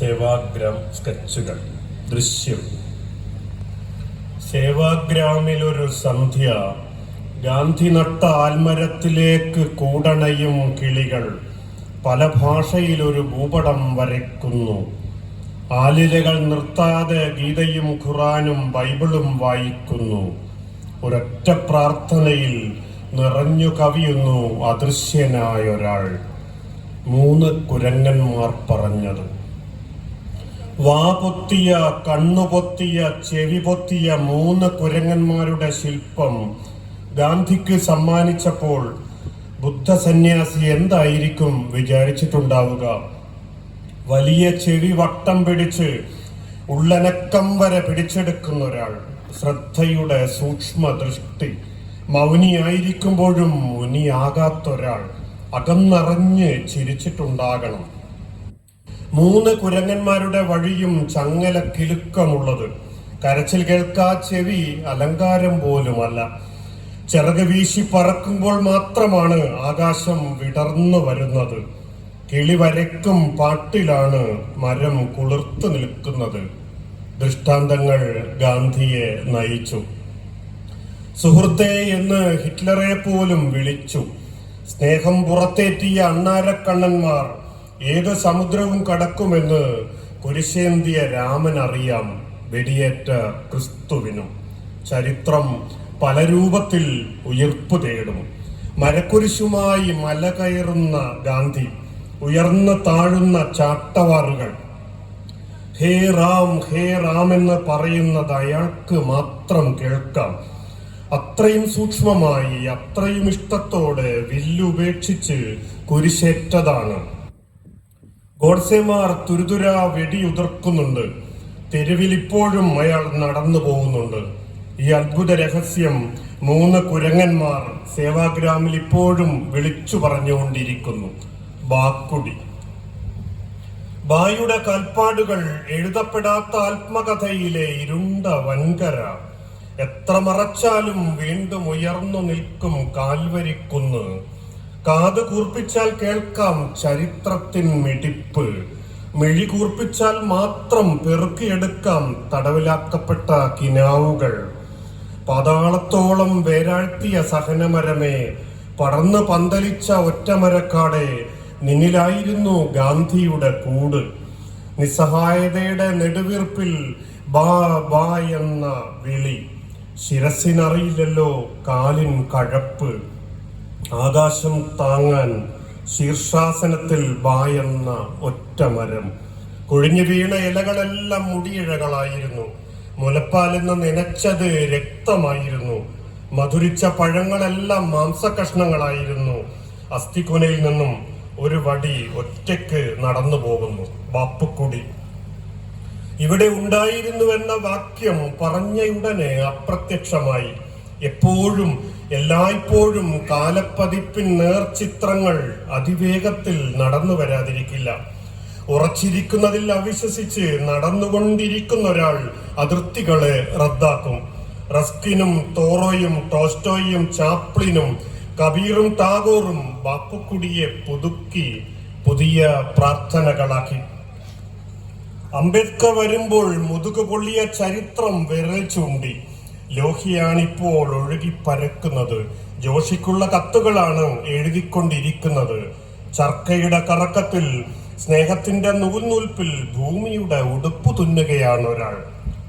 സേവാഗ്രാം സ്കെച്ചുകൾ. ദൃശ്യം. സേവാഗ്രാമിലൊരു സന്ധ്യ. ഗാന്ധി നട്ട ആൽമരത്തിലേക്ക് കൂടണയും കിളികൾ. പല ഭാഷയിലൊരു ഭൂപടം വരയ്ക്കുന്നു. ആലിലകൾ നിർത്താതെ ഗീതയും ഖുറാനും ബൈബിളും വായിക്കുന്നു. ഒരൊറ്റ പ്രാർത്ഥനയിൽ നിറഞ്ഞു കവിയുന്നു അദൃശ്യനായൊരാൾ. മൂന്ന് കുരങ്ങന്മാർ പറഞ്ഞത്. വാ പൊത്തിയ കണ്ണുപൊത്തിയ ചെവി പൊത്തിയ മൂന്ന് കുരങ്ങന്മാരുടെ ശില്പം ഗാന്ധിക്ക് സമ്മാനിച്ചപ്പോൾ ബുദ്ധ സന്യാസി എന്തായിരിക്കും വിചാരിച്ചിട്ടുണ്ടാവുക? വലിയ ചെവി വട്ടം പിടിച്ച് ഉള്ളനക്കം വരെ പിടിച്ചെടുക്കുന്ന ഒരാൾ. ശ്രദ്ധയുടെ സൂക്ഷ്മ ദൃഷ്ടി മൗനിയായിരിക്കുമ്പോഴും മുനിയാകാത്തൊരാൾ. അകന്നറിഞ്ഞ് ചിരിച്ചിട്ടുണ്ടാകണം. മൂന്ന് കുരങ്ങന്മാരുടെ വഴിയും ചങ്ങല കിലുക്കമുള്ളത്. കരച്ചിൽ കേൾക്കാ ചെവി അലങ്കാരം പോലുമല്ല. ചിറക് വീശി പറക്കുമ്പോൾ മാത്രമാണ് ആകാശം വിടർന്നു വരുന്നത്. കിളി വരയ്ക്കും പാട്ടിലാണ് മരം കുളിർത്തു നിൽക്കുന്നത്. ദൃഷ്ടാന്തങ്ങൾ ഗാന്ധിയെ നയിച്ചു. സുഹൃത്തെ എന്ന് ഹിറ്റ്ലറെ പോലും വിളിച്ചു. സ്നേഹം പുറത്തേറ്റിയ അണ്ണാരക്കണ്ണന്മാർ ഏത് സമുദ്രവും കടക്കുമെന്ന് കുരിശേന്തിയ രാമൻ അറിയാം. വെടിയേറ്റ ക്രിസ്തുവിനും ചരിത്രം പല രൂപത്തിൽ ഉയർപ്പു തേടും. മരക്കുരിശുമായി മല കയറുന്ന ഗാന്ധി ഉയർന്നു താഴുന്ന ചാട്ടവാറുകൾ. ഹേ റാം ഹേ റാം എന്ന് പറയുന്നത് അയാൾക്ക് മാത്രം കേൾക്കാം. അത്രയും സൂക്ഷ്മമായി അത്രയും ഇഷ്ടത്തോടെ വില്ലുപേക്ഷിച്ച് കുരിശേറ്റതാണ്. ഗോഡ്സേമാർ തുരുതുരാ വെടിയുതിർക്കുന്നുണ്ട്. തെരുവിൽ ഇപ്പോഴും അയാൾ നടന്നു പോകുന്നുണ്ട്. ഈ അത്ഭുത രഹസ്യം മൂന്ന് കുരങ്ങന്മാർ സേവാഗ്രാമിൽ ഇപ്പോഴും വിളിച്ചു പറഞ്ഞുകൊണ്ടിരിക്കുന്നു. ബാക്കുടി. ബായുടെ കാൽപ്പാടുകൾ എഴുതപ്പെടാത്ത ആത്മകഥയിലെ ഇരുണ്ട വൻകര. എത്ര മറച്ചാലും വീണ്ടും ഉയർന്നു നിൽക്കും കാൽവരിക്കുന്ന്. കാത് കൂർപ്പിച്ചാൽ കേൾക്കാം ചരിത്രത്തിൻ മിടിപ്പ്. മിഴി കൂർപ്പിച്ചാൽ മാത്രം പെറുക്കിയെടുക്കാം തടവിലാക്കപ്പെട്ട കിനാവുകൾ. പാതാളത്തോളം വേരാഴ്ത്തിയ സഹനമരമേ പടർന്ന് പന്തലിച്ച ഒറ്റമരക്കാടെ നിന്നിലായിരുന്നു ഗാന്ധിയുടെ കൂട്. നിസ്സഹായതയുടെ നെടുവീർപ്പിൽ ബാ ബാ എന്ന വിളി. ശിരസിനറിയില്ലല്ലോ കാലിൻ കഴപ്പ്. ആകാശം താങ്ങാൻ ശീർഷാസനത്തിൽ വായെന്ന ഒറ്റ മരം. കൊഴിഞ്ഞു വീണ ഇലകളെല്ലാം മുടിയിഴകളായിരുന്നു. മുലപ്പാലെന്ന് നനച്ചത് രക്തമായിരുന്നു. മധുരിച്ച പഴങ്ങളെല്ലാം മാംസകഷ്ണങ്ങളായിരുന്നു. അസ്ഥിക്കുനയിൽ നിന്നും ഒരു വടി ഒറ്റയ്ക്ക് നടന്നു പോകുന്നു. ബാപ്പുക്കുടി ഇവിടെ ഉണ്ടായിരുന്നുവെന്ന വാക്യം പറഞ്ഞയുടനെ അപ്രത്യക്ഷമായി. എപ്പോഴും എല്ലായ്പ്പോഴും കാലപ്പതിപ്പിൻ നേർചിത്രങ്ങൾ അതിവേഗത്തിൽ നടന്നു വരാതിരിക്കില്ല. ഉറച്ചിരിക്കുന്നതിൽ അവിശ്വസിച്ച് നടന്നുകൊണ്ടിരിക്കുന്ന ഒരാൾ അതിർത്തികളെ റദ്ദാക്കും. റസ്കിനും തോറോയും ടോസ്റ്റോയും ചാപ്ലിനും കബീറും ടാഗോറും ബാപ്പുക്കുടിയെ പുതുക്കി പുതിയ പ്രാർത്ഥനകളാക്കി. അംബേദ്കർ വരുമ്പോൾ മുതുകുപൊള്ളിയ ചരിത്രം വിരൽ ചൂണ്ടി. ലോഹിയാണിപ്പോൾ ഒഴുകി പരക്കുന്നത് ജോഷിക്കുള്ള കത്തുകളാണ് എഴുതിക്കൊണ്ടിരിക്കുന്നത്. ചർക്കയുടെ കറക്കത്തിൽ സ്നേഹത്തിന്റെ നൂൽനൂൽപ്പിൽ ഭൂമിയുടെ ഉടുപ്പ് തുന്നുകയാണ് ഒരാൾ.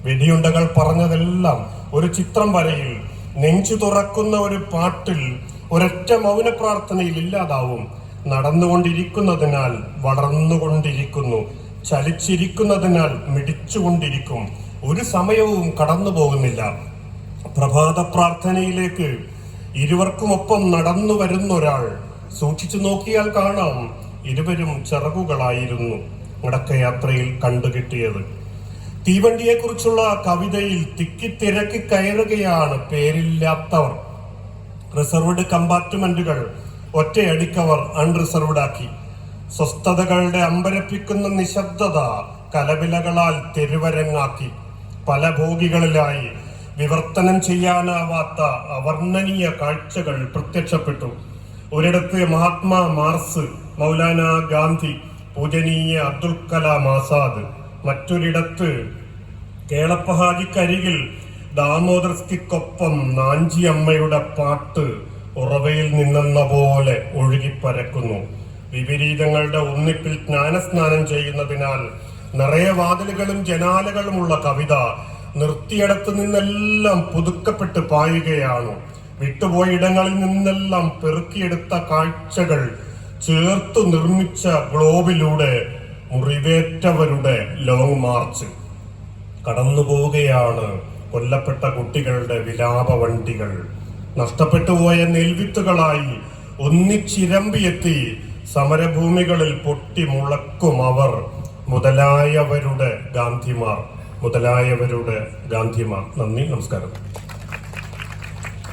വെടിയുണ്ടകൾ പറഞ്ഞതെല്ലാം ഒരു ചിത്രം വരയിൽ. നെഞ്ചു തുറക്കുന്ന ഒരു പാട്ടിൽ ഒരൊറ്റ മൗന പ്രാർത്ഥനയിൽ ഇല്ലാതാവും. നടന്നുകൊണ്ടിരിക്കുന്നതിനാൽ വളർന്നുകൊണ്ടിരിക്കുന്നു. ചലിച്ചിരിക്കുന്നതിനാൽ മിടിച്ചുകൊണ്ടിരിക്കും. ഒരു സമയവും കടന്നു പോകുന്നില്ല പ്രഭാത പ്രാർത്ഥനയിലേക്ക് ഇരുവർക്കുമൊപ്പം നടന്നു വരുന്ന ഒരാൾ സൂക്ഷിച്ചു നോക്കിയാൽ കാണാം ഇരുവരും ചിറകുകളായിരുന്നു മടക്കയാത്രയിൽ കണ്ടുകിട്ടിയത്. തീവണ്ടിയെ കുറിച്ചുള്ള കവിതയിൽ തിക്കിത്തിരക്കി കയറുകയാണ് പേരില്ലാത്തവർ. റിസർവ്ഡ് കമ്പാർട്ട്മെന്റുകൾ ഒറ്റയടിക്കവർ അൺറിസർവ്ഡ് ആക്കി സ്വസ്ഥതകളുടെ അമ്പരപ്പിക്കുന്ന നിശബ്ദത കലവിലകളാൽ തെരുവരങ്ങാക്കി. പല ഭോഗികളിലായി വിവർത്തനം ചെയ്യാനാവാത്ത അവർണനീയ കാഴ്ചകൾ പ്രത്യക്ഷപ്പെട്ടു. ഒരിടത്ത് മഹാത്മാ മാർസ് മൗലാന ഗാന്ധി പൂജനീയ അബ്ദുൽ കലാം ആസാദ്. മറ്റൊരിടത്ത് കേളപ്പഹാജിക്കരികിൽ ദാമോദർസ്കിക്കൊപ്പം നാഞ്ചി അമ്മയുടെ പാട്ട് ഉറവയിൽ നിന്നെന്ന പോലെ ഒഴുകിപ്പരക്കുന്നു. വിപരീതങ്ങളുടെ ഒന്നിപ്പിൽ ജ്ഞാനസ്നാനം ചെയ്യുന്നതിനാൽ നിറയെ വാതിലുകളും ജനാലകളുമുള്ള കവിത നിർത്തിയിടത്ത് നിന്നെല്ലാം പുതുക്കപ്പെട്ട് പായുകയാണ്. വിട്ടുപോയ ഇടങ്ങളിൽ നിന്നെല്ലാം പെറുക്കിയെടുത്ത കാഴ്ചകൾ ചേർത്തു നിർമ്മിച്ച ഗ്ലോബിലൂടെ മുറിവേറ്റവരുടെ ലോങ് മാർച്ച് കടന്നു പോവുകയാണ് കൊല്ലപ്പെട്ട കുട്ടികളുടെ വിലാപ വണ്ടികൾ നഷ്ടപ്പെട്ടു പോയ നെൽവിത്തുകളായി ഒന്നിച്ചിരമ്പിയെത്തി സമരഭൂമികളിൽ പൊട്ടി മുളക്കും അവർ മുതലായവരുടെ ഗാന്ധിമാർ. മുതലായവരുടെ ഗാന്ധിമാർ നന്ദി നമസ്കാരം.